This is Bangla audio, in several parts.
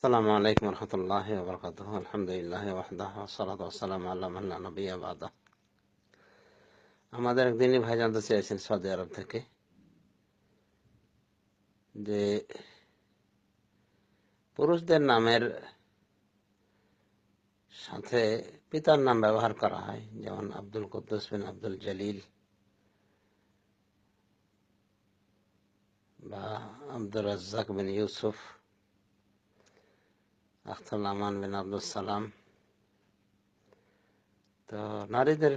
السلام عليكم ورحمة الله وبركاته الحمد لله وحده والصلاة والسلام على من لا نبي بعده আমাদের একদিনই ভাই জানতে চেয়েছেন সৌদি আরব থেকে যে পুরুষদের নামের সাথে পিতার নাম ব্যবহার করা হয় যেমন আব্দুল কুদ্দুস বিন আব্দুল জলিল বা আব্দুর রাজ্জাক বিন ইউসুফ বিন আব্দুল সালাম। তো নারীদের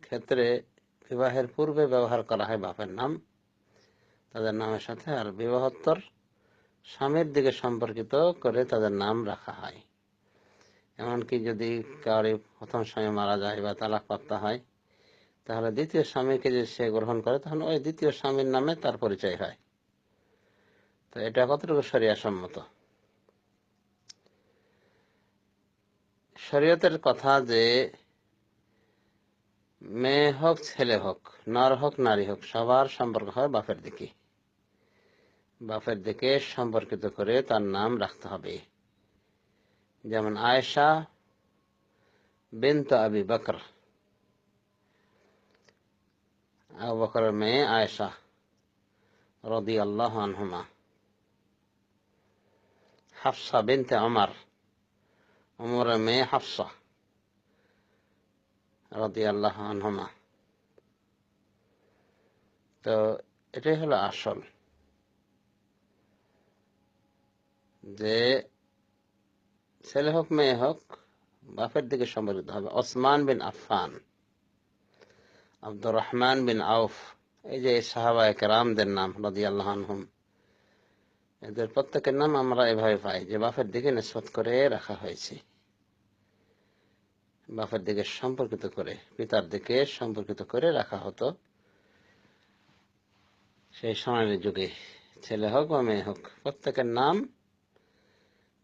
ক্ষেত্রে বিবাহের পূর্বে ব্যবহার করা হয় বাপের নাম, তাদের নামের সাথে, আর বিবাহোত্তর স্বামীর দিকে সম্পর্কিত করে তাদের নাম রাখা হয়। এমনকি যদি কারি প্রথম স্বামী মারা যায় বা তালাক প্রাপ্ত হয়, তাহলে দ্বিতীয় স্বামীকে যদি সে গ্রহণ করে, তখন ওই দ্বিতীয় স্বামীর নামে তার পরিচয় হয়। তো এটা কতটুকু সরিয়া সম্মত শরীয়তের কথা যে, মেয়ে হোক, ছেলে হোক, নর হোক, নারী হোক, সবার সম্পর্ক হয় বাপের দিকে। বাপের দিকে সম্পর্কিত করে তার নাম রাখতে হবে। যেমন আয়েশা বিন্ত আবি বকর। আবু মেয়ে আয়েশা রদি আল্লাহ আনহুমা। হাফসা বিনতে আমার উমরের মেয়ে হাফসা রদি আল্লাহ আনহমা। তো এটাই হলো আসল। যে ছেলে হোক, মেয়ে হোক, বাপের দিকে সম্পর্কিত হবে। ওসমান বিন আফান আব্দুর রহমান বিন আউফ, এই যে সাহাবা একরামদের নাম রদি আল্লাহ আনহুম, এদের প্রত্যেকের নাম আমরা এভাবে পাই যে বাপের দিকে নিষ্পত করে রাখা হয়েছে। বাপের দিকে সম্পর্কিত করে, পিতার দিকে সম্পর্কিত করে রাখা হতো। সেই সময়ের যুগে ছেলে হোক বা মেয়ে হোক, প্রত্যেকের নাম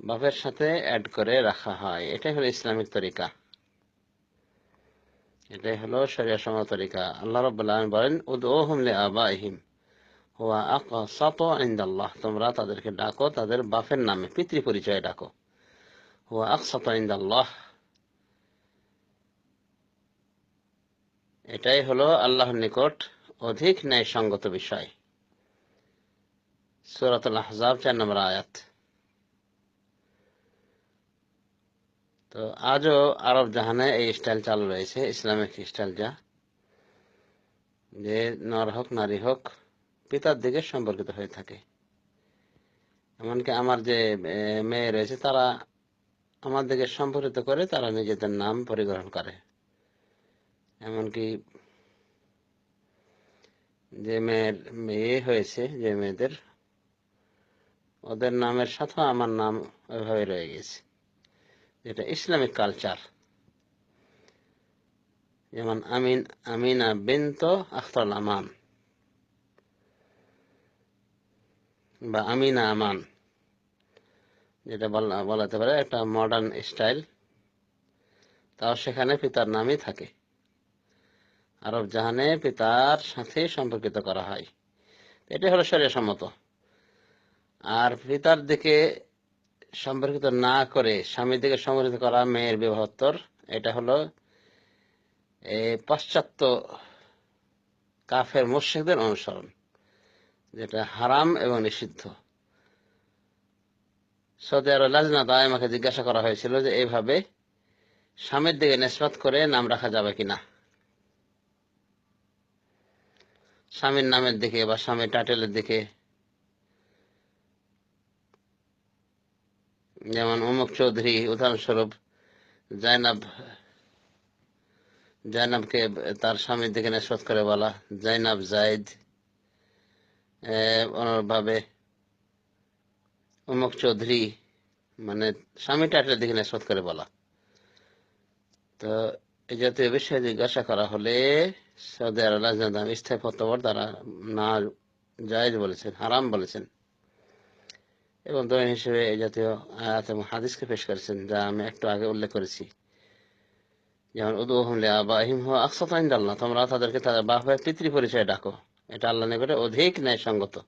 বাপের সাথে অ্যাড করে রাখা হয়। এটাই হলো ইসলামিক তরিকা। এটাই হলো শরিয়া সম তরিকা। আল্লাহ রবাহ বলেন উদ ও হুমলে আবা ইহিম হুয়া আকসাত ইন্দাল্লাহ। তোমরা তাদেরকে ডাকো, তাদের বাপের নামে পিতৃ পরিচয় ডাকো। হুয়া আকসাত ইন্দাল্লাহ। এটাই হলো আল্লাহর নিকট অধিক ন্যায়সঙ্গত বিষয়। সুরাতুল আহজাব চার নম্বর আয়াত। তো আজও আরব জাহানে এই স্টাইল চালু রয়েছে, ইসলামিক স্টাইল যা। যে নর হোক, নারী হোক, পিতার দিকে সম্পর্কিত হয়ে থাকে। এমনকি আমার যে মেয়ে রয়েছে, তারা আমার দিকে সম্পর্কিত করে তারা নিজেদের নাম পরিগ্রহণ করে। এমনকি যে মেয়ের মেয়ে হয়েছে, যে মেয়েদের, ওদের নামের সাথেও আমার নাম ওইভাবে রয়ে গেছে। যেটা ইসলামিক কালচার। যেমন আমিন, আমিনা বিন্ত আখতাল আমান। বা আমিনা আমান। যেটা বলা, বলাতে পারে একটা মডার্ন স্টাইল তাও সেখানে পিতার নামই থাকে। আরব জাহানে পিতার সাথে সম্পর্কিত করা হয়। এটা হলো শরীয় সম্মত। আর পিতার দিকে সম্পর্কিত না করে স্বামীর দিকে সম্পর্কিত করা মেয়ের বিবাহত্তর, এটা হলো পাশ্চাত্য কাফের মুর্শিকদের অনুসরণ, যেটা হারাম এবং নিষিদ্ধ। সৌদি আরব লাজনা দায়মাকে জিজ্ঞাসা করা হয়েছিল যে, এইভাবে স্বামীর দিকে নেসবাত করে নাম রাখা যাবে কিনা? স্বামীর নামের দিকে বা স্বামীর টাইটেলের দিকে। যেমন অমুক চৌধুরী, উদাহরণস্বরূপ জাইনাব, জাইনাবকে তার স্বামীর দিকে নেসবত করে বলা, জাইনাব জাইদ অনুরূপভাবে অমুক চৌধুরী মানে স্বামী টাইটেলের দিকে নেসবত করে বলা। তো এই জাতীয় বিষয়ে জিজ্ঞাসা করা হলে সৌদি আরব রাজনাদাম স্থায়ী ফতোয়ার তারা না জায়েজ বলেছেন, হারাম বলেছেন। এবং দলিল হিসেবে এই জাতীয় আয়াত এবং হাদিসকে পেশ করেছেন, যা আমি একটু আগে উল্লেখ করেছি। যেমন উদু হমলে আবাহিম হওয়া আকসাত আল্লাহ তোমরা তাদেরকে তাদের বাপের পিতৃ পরিচয় ডাকো। এটা আল্লাহ নিকটে অধিক ন্যায়সঙ্গত।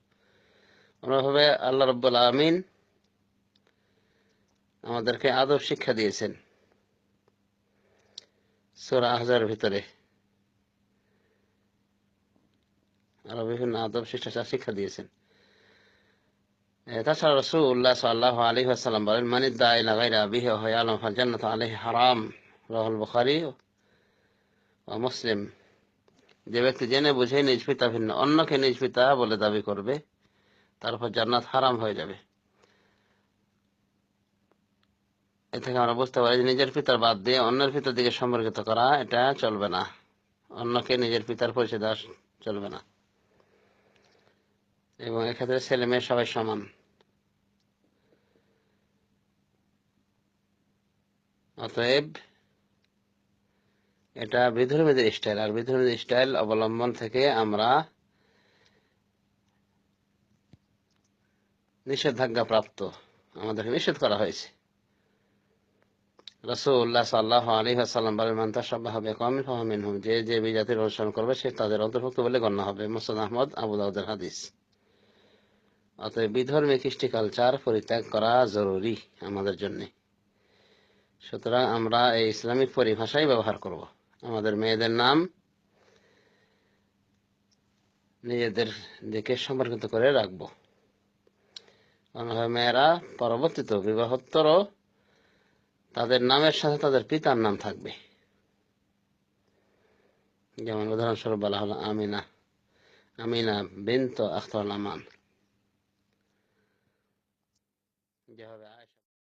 অনুভাবে আল্লাহ রব্বুল আমিন আমাদেরকে আদব শিক্ষা দিয়েছেন। সুরা আহজার ভিতরে। আরও বিভিন্ন আদব শিষ্টাচার শিক্ষা দিয়েছেন। তাছাড়া রসুল্লাহ সাল্লাহ আলী আসাল্লাম বলেন মানিদ দা ইলা গাইরা বিহি ওয়া ইয়ালাম ফাল হারাম। রাহুল বুখারী ও মুসলিম। যে ব্যক্তি জেনে বুঝে নিজ পিতা ভিন্ন, অন্যকে নিজ পিতা বলে দাবি করবে তারপর জান্নাত হারাম হয়ে যাবে। এ থেকে আমরা বুঝতে পারি যে নিজের পিতার বাদ দিয়ে অন্যের পিতার দিকে সম্পর্কিত করা, এটা চলবে না। অন্যকে নিজের পিতার পরিচয় দেওয়া চলবে না। এবং এক্ষেত্রে ছেলে মেয়ে সবাই সমান। অতএব এটা বিধর্মীদের স্টাইল আর বিধর্মীদের স্টাইল অবলম্বন থেকে আমরা নিষেধাজ্ঞা প্রাপ্ত। আমাদেরকে নিষেধ করা হয়েছে। সাল্লাহ যে যে বিজাতির অনুসরণ করবে, সে তাদের অন্তর্ভুক্ত বলে গণ্য হবে। আহমদ হাদিস। অতএব বিধর্মী পরিত্যাগ করা জরুরি আমাদের জন্য। সুতরাং আমরা এই ইসলামিক পরিভাষাই ব্যবহার করব। আমাদের মেয়েদের নাম নিজেদের দিকে সম্পর্কিত করে রাখব। মেয়েরা পরবর্তীতে বিবাহোত্তরও তাদের নামের সাথে তাদের পিতার নাম থাকবে। যেমন উদাহরণস্বরূপ বলা হলো আমিনা। আমিনা বিন্ত আখতার আমান। যেভাবে